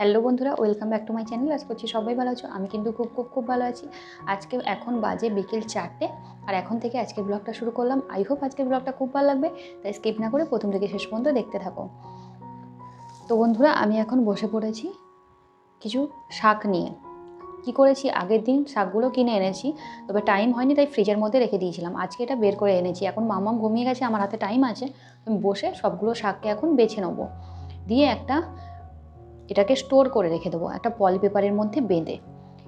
Hello বন্ধুরা welcome back to my channel আজ করছি সবাই ভালো আছো। আমি কিন্তু খুব খুব খুব ভালো আছি। আজকে এখন বাজে বিকেল চারটে, আর এখন থেকে আজকের ব্লগটা শুরু করলাম। আই হোপ আজকের ব্লগটা খুব ভালো লাগবে, তাই স্কিপ না করে প্রথম থেকে শেষ পর্যন্ত দেখতে থাকো। তো বন্ধুরা, আমি এখন বসে পড়েছি কিছু শাক নিয়ে। কি করেছি? আগের দিন শাকগুলো কিনে এনেছি, তবে টাইম হয়নি, তাই ফ্রিজের মধ্যে রেখে দিয়েছিলাম। আজকে এটা বের করে এনেছি। এখন মামাম ঘুমিয়ে গেছে, আমার হাতে টাইম আছে। আমি বসে সবগুলো শাককে এখন বেছে নেব। দিয়ে একটা এটাকে স্টোর করে রেখে দেবো, একটা পলি পেপারের মধ্যে বেঁধে।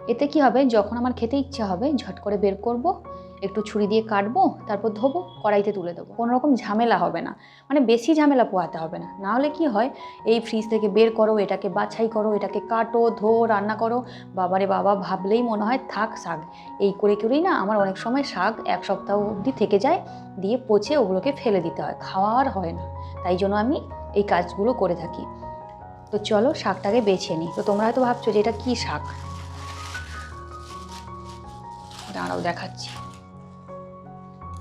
এতে কি হবে? যখন আমার খেতে ইচ্ছা হবে, ঝট করে বের করব, একটু ছুরি দিয়ে কাটবো, তারপর ধোবো, কড়াইতে তুলে দেবো। কোনো রকম ঝামেলা হবে না। মানে বেশি ঝামেলা পোহাতে হবে না। না হলে কি হয়? এই ফ্রিজ থেকে বের করো, এটাকে বাছাই করো, এটাকে কাটো, ধো, রান্না করো। বাবারে বাবা, ভাবলেই মনে হয়, থাক শাক। এই করে করেই না আমার অনেক সময় শাক এক সপ্তাহ অবধি থেকে যায়, দিয়ে পচে ওগুলোকে ফেলে দিতে হয়। খাওয়া আর হয় না। তাই জন্য আমি এই কাজগুলো করে থাকি। তো চলো শাকটাকে বেছে নিই তো তোমরা হয়তো ভাবছ যে এটা কী শাক? দাঁড়াও দেখাচ্ছি।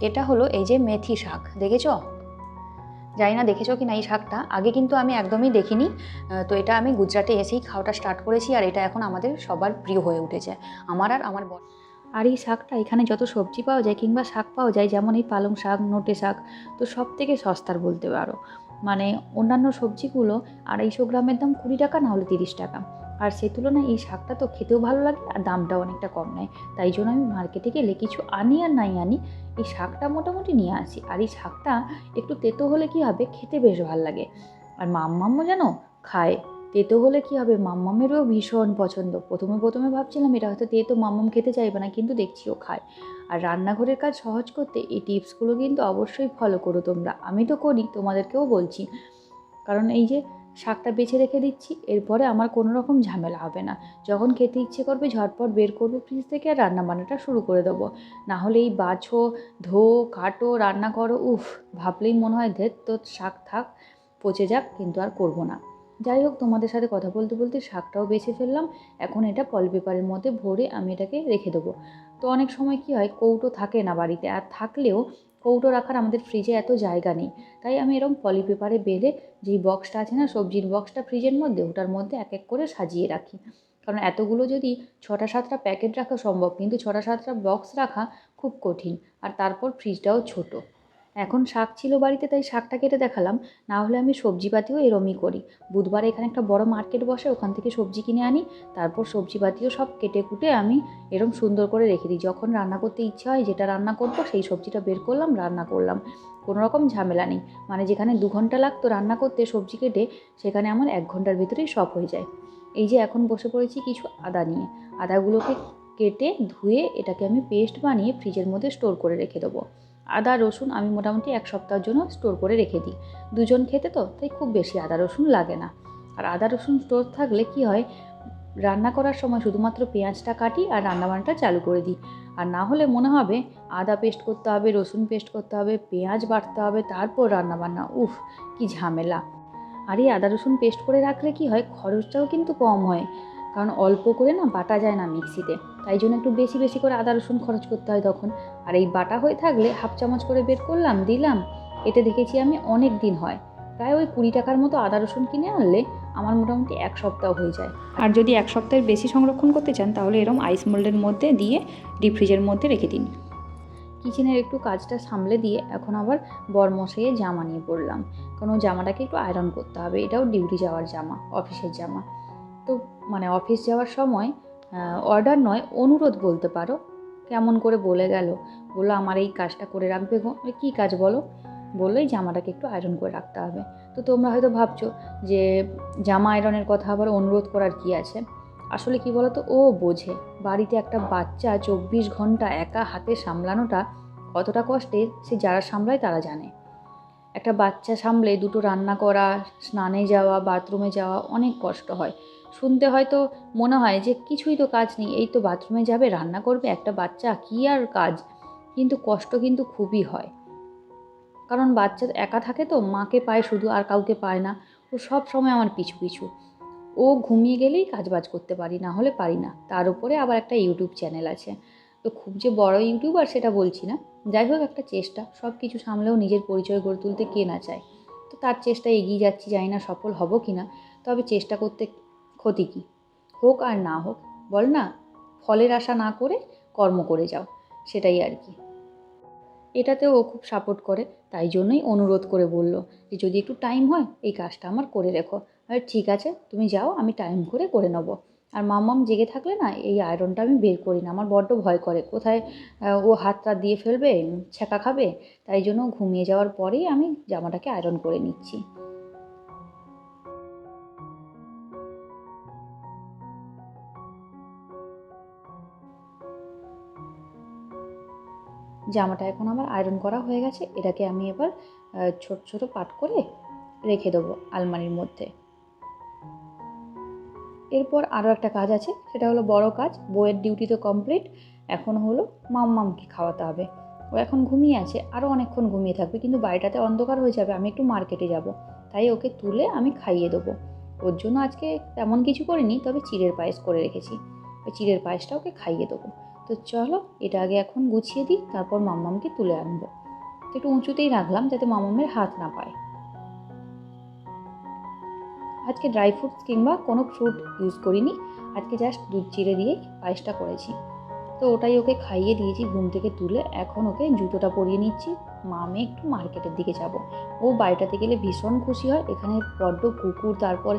এটা হলো এই যে মেথি শাক, দেখেছ? জানি না দেখেছ কি না এই শাকটা, আগে কিন্তু আমি একদমই দেখিনি। তো এটা আমি গুজরাটে এসেই খাওয়াটা স্টার্ট করেছি আর এটা এখন আমাদের সবার প্রিয় হয়ে উঠেছে। আমার আর আমার বর আর এই শাকটা এখানে যত সবজি পাওয়া যায় কিংবা শাক পাওয়া যায়, যেমন এই পালং শাক, নোটে শাক, তো সব থেকে সস্তার বলতে পারো। মানে অন্যান্য সবজিগুলো আড়াইশো গ্রামের দাম কুড়ি টাকা, না হলে তিরিশ টাকা। আর সে তুলনায় এই শাকটা তো খেতেও ভালো লাগে আর দামটাও অনেকটা কম নেয়। তাই জন্য আমি মার্কেটে গেলে কিছু আনি আর নাই আনি, এই শাকটা মোটামুটি নিয়ে আসি। আর এই শাকটা একটু তেতো হলে কি হবে? খেতে বেশ ভালো লাগে। আর মাম্মাম্মও যেন খায় তেতো হলে কি হবে? মাম্মামেরও ভীষণ পছন্দ। প্রথমে প্রথমে ভাবছিলাম এটা হয়তো তেতো মাম্মাম খেতে চাইবে না, কিন্তু দেখছি ও খায়। আর রান্নাঘরের কাজ সহজ করতে এই টিপসগুলো কিন্তু অবশ্যই ফলো করো তোমরা। আমি তো করি, তোমাদেরকেও বলছি। কারণ এই যে শাকটা বেছে রেখে দিচ্ছি, এরপরে আমার কোনো রকম ঝামেলা হবে না। যখন খেতে ইচ্ছে করবে ঝটপট বের করব ফ্রিজ থেকে আর রান্না বান্নাটা শুরু করে দেবো। নাহলে এই বাছো, ধো, কাটো, রান্না করো, উফ, ভাবলেই মনে হয় ধের তো শাক থাক, পচে যাক, কিন্তু আর করব না। যাই হোক, তোমাদের সাথে কথা বলতে বলতে শাকটাও বেছে ফেললাম। এখন এটা পলি পেপারের মধ্যে ভরে আমি এটাকে রেখে দেবো। তো অনেক সময় কি হয়, কৌটো থাকে না বাড়িতে, আর থাকলেও কৌটো রাখার আমাদের ফ্রিজে এত জায়গা নেই। তাই আমি এরকম পলি পেপারে বেঁধে যেই বক্সটা আছে না, সবজির বক্সটা ফ্রিজের মধ্যে, ওটার মধ্যে এক এক করে সাজিয়ে রাখি। কারণ এতগুলো যদি ছটা সাতটা প্যাকেট রাখা সম্ভব, কিন্তু ছটা সাতটা বক্স রাখা খুব কঠিন, আর তারপর ফ্রিজটাও ছোট। এখন শাক ছিল বাড়িতে, তাই শাকটা কেটে দেখালাম। না হলে আমি সবজিপাতিও এরমই করি। বুধবার এখানে একটা বড় মার্কেট বসে, ওখান থেকে সবজি কিনে আনি। তারপর সবজিপাতিও সব কেটে কুটে আমি এরম সুন্দর করে রেখে দিই। যখন রান্না করতে ইচ্ছা হয়, যেটা রান্না করব, সেই সবজিটা বের করলাম, রান্না করলাম। কোনো রকম ঝামেলা নেই। মানে যেখানে দু ঘণ্টা লাগতো রান্না করতে, সবজি কেটে, সেখানে আমার এক ঘণ্টার ভিতরেই সব হয়ে যায়। এই যে এখন বসে পড়েছি কিছু আদা নিয়ে। আদাগুলোকে কেটে ধুয়ে, এটাকে আমি পেস্ট বানিয়ে ফ্রিজের মধ্যে স্টোর করে রেখে দেবো। আদা, রসুন আমি মোটামুটি এক সপ্তাহের জন্য স্টোর করে রেখে দিই। দুজন খেতে তো, তাই খুব বেশি আদা, রসুন লাগে না। আর আদা, রসুন স্টোর থাকলে কি হয়, রান্না করার সময় শুধুমাত্র পেঁয়াজটা কাটি আর রান্নাবান্নাটা চালু করে দিই। আর না হলে মনে হবে, আদা পেস্ট করতে হবে, রসুন পেস্ট করতে হবে, পেঁয়াজ বাটতে হবে, তারপর রান্নাবান্না, উফ, কি ঝামেলা। আর এই আদা, রসুন পেস্ট করে রাখলে কি হয়, খরচটাও কিন্তু কম হয়। কারণ অল্প করে না বাটা যায় না মিক্সিতে। তাই জন্য একটু বেশি বেশি করে আদা, রসুন খরচ করতে হয় তখন। আর এই বাটা হয়ে থাকলে হাফ চামচ করে বের করলাম, দিলাম, এতে দেখেছি আমি অনেক দিন হয়। প্রায় ওই কুড়ি টাকার মতো আদা, রসুন কিনে আনলে আমার মোটামুটি এক সপ্তাহ হয়ে যায়। আর যদি এক সপ্তাহের বেশি সংরক্ষণ করতে চান, তাহলে এরম আইস মোল্ডের মধ্যে দিয়ে ডিপ ফ্রিজের মধ্যে রেখে দিন। কিচেনের একটু কাজটা সামলে দিয়ে এখন আবার বরমশাইয়ে জামা নিয়ে পড়লাম। কারণ জামাটাকে একটু আয়রন করতে হবে। এটাও ডিউটি যাওয়ার জামা অফিসের জামা। তো মানে অফিস যাওয়ার সময় অর্ডার নয়, অনুরোধ বলতে পারো। কেমন করে বলে গেল? বলল, আমার এই কাজটা করে রাখবে কী কাজ বলো? বলল, এই জামাটাকে একটু আয়রন করে রাখতে হবে। তো তোমরা হয়তো ভাবছ যে জামা আয়রনের কথা আবার অনুরোধ করার কি আছে? আসলে কি বলো তো ও বোঝে, বাড়িতে একটা বাচ্চা চব্বিশ ঘণ্টা একা হাতে সামলানোটা কতটা কষ্টের, সে যারা সামলায় তারা জানে। একটা বাচ্চা সামলে, দুটো রান্না করা, স্নানে যাওয়া, বাথরুমে যাওয়া অনেক কষ্ট হয়। শুনতে হয়তো মনে হয় যে কিছুই তো কাজ নেই, এই তো বাথরুমে যাবে, রান্না করবে, একটা বাচ্চা, কী আর কাজ? কিন্তু কষ্ট কিন্তু খুবই হয়। কারণ বাচ্চা একা থাকে তো, মাকে পায় শুধু আর কাউকে পায় না, ও সব সময় আমার পিছু পিছু। ও ঘুমিয়ে গেলেই কাজ বাজ করতে পারি, না হলে পারি না। তার উপরে আবার একটা ইউটিউব চ্যানেল আছে। তো খুব যে বড় ইউটিউবার সেটা বলছি না। যাই হোক, একটা চেষ্টা, সব কিছু সামলেও নিজের পরিচয় গড়ে তুলতে কে না চায়। তো তার চেষ্টা এগিয়ে যাচ্ছি, জানি না সফল হব কি না তবে চেষ্টা করতে ক্ষতি কী? হোক আর না হোক, বল না, ফলের আশা না করে কর্ম করে যাও, সেটাই আর কি। এটাতেও ও খুব সাপোর্ট করে, তাই জন্যই অনুরোধ করে বলল যে যদি একটু টাইম হয়, এই কাজটা আমার করে রেখো। আর ঠিক আছে, তুমি যাও, আমি টাইম করে করে নেব। আর মাম্মাম জেগে থাকলে না, এই আয়রনটা আমি বের করি না, আমার বড্ড ভয় করে। কোথায় ও হাতটা দিয়ে ফেলবে ছ্যাঁকা খাবে, তাই জন্য ঘুমিয়ে যাওয়ার পরেই আমি জামাটাকে আয়রন করে নিচ্ছি। জামাটা এখন আমার আয়রন করা হয়ে গেছে, এটাকে আমি এবার ছোট ছোট পাট করে রেখে দেবো আলমারির মধ্যে। এরপর আরও একটা কাজ আছে, সেটা হলো বড় কাজ, বইয়ের ডিউটি তো কমপ্লিট এখন হলো মাম্মামকে খাওয়াতে হবে। ও এখন ঘুমিয়ে আছে আরও অনেকক্ষণ ঘুমিয়ে থাকবে, কিন্তু বাড়িটাতে অন্ধকার হয়ে যাবে, আমি একটু মার্কেটে যাব। তাই ওকে তুলে আমি খাইয়ে দেবো। ওর জন্য আজকে তেমন কিছু করিনি, তবে চিড়ের পায়েস করে রেখেছি। ওই চিড়ের পায়েসটা ওকে খাইয়ে দেবো। তো চলো, এটা আগে এখন গুছিয়ে দিই, তারপর মাম্মামকে তুলে আনব। তো একটু উঁচুতেই রাখলাম যাতে মামামের হাত না পায়। আজকে ড্রাই ফ্রুটস কিংবা কোনো ফ্রুট ইউজ করিনি, আজকে জাস্ট দুধ চিড়ে দিয়েই পায়েসটা করেছি। তো ওটাই ওকে খাইয়ে দিয়েছি, ঘুম থেকে তুলে এখন ওকে জুতোটা পরিয়ে নিচ্ছি। মা, আমি একটু মার্কেটের দিকে যাব। ও বাড়িটাতে গেলে ভীষণ খুশি হয়, এখানে বড্ড কুকুর, তারপর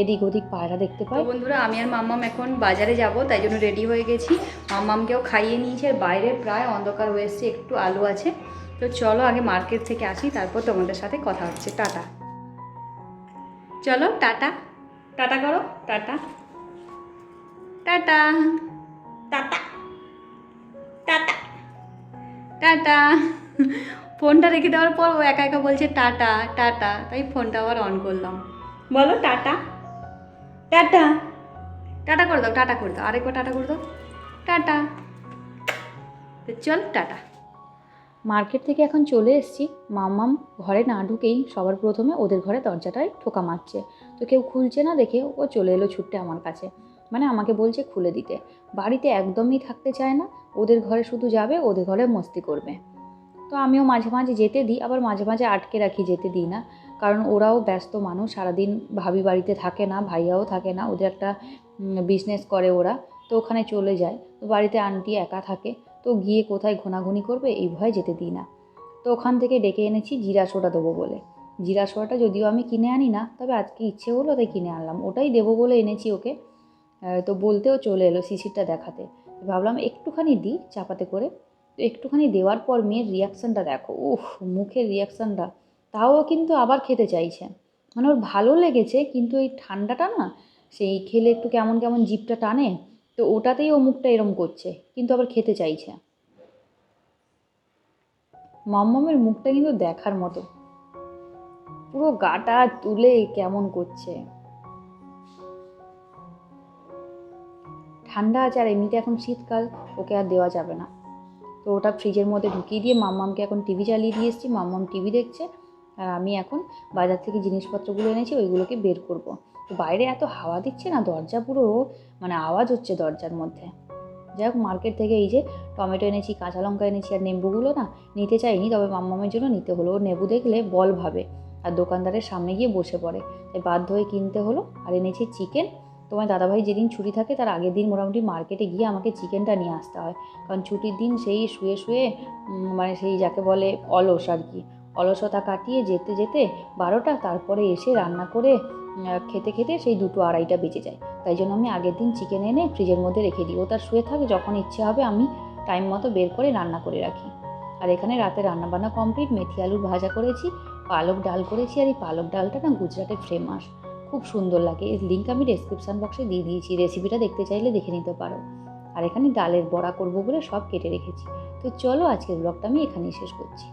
এদিক ওদিক পায়রা দেখতে পাই বন্ধুরা আমি আর মাম্মাম এখন বাজারে যাব তাই জন্য রেডি হয়ে গেছি। মাম্মামকেও খাইয়ে নিয়েছে আর বাইরে প্রায় অন্ধকার হয়ে এসছে একটু আলো আছে। তো চলো আগে মার্কেট থেকে আসি তারপর তোমাদের সাথে কথা হচ্ছে। টাটা। চলো টাটা। টাটা করো tata. Tata. Tata. Tata. Tata. ফোনটা রেখে দেওয়ার পর ও একা একা বলছে টাটা টাটা। তাই ফোনটা আবার অন করলাম। বলো টাটা। টাটা। টাটা করে দাও টাটা করে দাও। আরেকবার টাটা করে দাও। টাটা। তো চল টাটা। মার্কেট থেকে এখন চলে এসেছি। মামাম ঘরে না ঢুকেই সবার প্রথমে ওদের ঘরে দরজাটায় ঠোকা মারছে। তো কেউ খুলছে না দেখে ও চলে এলো ছুটতে আমার কাছে। মানে আমাকে বলছে খুলে দিতে। বাড়িতে একদমই থাকতে চায় না। ওদের ঘরে শুধু যাবে ওদের ঘরে মস্তি করবে। তো আমিও মাঝে মাঝে যেতে দিই আবার মাঝে মাঝে আটকে রাখি যেতে দিই না। কারণ ওরাও ব্যস্ত মানুষ, সারাদিন ভাবি বাড়িতে থাকে না, ভাইয়াও থাকে না, ওদের একটা বিজনেস করে ওরা। তো ওখানে চলে যায়। তো বাড়িতে আন্টি একা থাকে। তো গিয়ে কোথায় ঘোনাঘুনি করবে এই ভয়ে যেতে দিই না। তো ওখান থেকে ডেকে এনেছি জিরা সোডা দেবো বলে। জিরা সোডাটা যদিও আমি কিনে আনি না, তবে আজকে ইচ্ছে হলো তাই কিনে আনলাম। ওটাই দেবো বলে এনেছি ওকে। তো বলতেও চলে এলো শিশিরটা দেখাতে। ভাবলাম একটুখানি দিই চাপাতে করে। তো একটুখানি দেওয়ার পর মেয়ের রিয়াকশানটা দেখো। উফ, মুখের রিয়াকশানটা তাও কিন্তু আবার খেতে চাইছে। মানে ওর ভালো লেগেছে, কিন্তু এই ঠান্ডাটা না, সেই খেলে একটু কেমন কেমন জিপটা টানে, তো ওটাতেই ও মুখটা এরম করছে, কিন্তু আবার খেতে চাইছে। মাম্মামের মুখটা কিন্তু দেখার মতো। পুরো গাটা তুলে কেমন করছে। ঠান্ডা আছে আর এমনিতে এখন শীতকাল, ওকে আর দেওয়া যাবে না। তো ওটা ফ্রিজের মধ্যে ঢুকিয়ে দিয়ে মাম্মামকে এখন টিভি চালিয়ে দিয়ে এসেছি, মাম্মাম টিভি দেখছে আর আমি এখন বাজার থেকে জিনিসপত্রগুলো এনেছি, ওইগুলোকে বের করব। তো বাইরে এত হাওয়া দিচ্ছে না, দরজা পুরো মানে আওয়াজ হচ্ছে দরজার মধ্যে। যাই হোক মার্কেট থেকে এই যে টমেটো এনেছি, কাঁচা লঙ্কা এনেছি আর নেম্বুগুলো না নিতে চাইনি, তবে মাম্মামের জন্য নিতে হলো। ও নেবু দেখলে বল ভাবে আর দোকানদারের সামনে গিয়ে বসে পড়ে। তাই বাধ্য হয়ে কিনতে হলো আর এনেছি চিকেন। তোমার দাদাভাই যেদিন ছুটি থাকে, তার আগের দিন মোটামুটি মার্কেটে গিয়ে আমাকে চিকেনটা নিয়ে আসতে হয়। কারণ ছুটির দিন সেই শুয়ে শুয়ে মানে সেই যাকে বলে অলস আর কি। অলসতা কাটিয়ে যেতে যেতে বারোটা, তারপরে এসে রান্না করে খেতে খেতে সেই দুটো আড়াইটা বেজে যায়। তাই জন্য আমি আগের দিন চিকেন এনে ফ্রিজের মধ্যে রেখে দিই। ও তার শুয়ে থাকে, যখন ইচ্ছে হবে আমি টাইম মতো বের করে রান্না করে রাখি। আর এখানে রাতে রান্নাবান্না কমপ্লিট মেথি আলুর ভাজা করেছি, পালক ডাল করেছি, আর এই পালক ডালটা না গুজরাটে ফেমাস খুব সুন্দর লাগে। এর লিঙ্ক আমি ডেসক্রিপশান বক্সে দিয়ে দিয়েছি। রেসিপিটা দেখতে চাইলে দেখে নিতে পারো। আর এখানে ডালের বড়া করব বলে সব কেটে রেখেছি। তো চলো আজকের ব্লগটা আমি এখানেই শেষ করছি।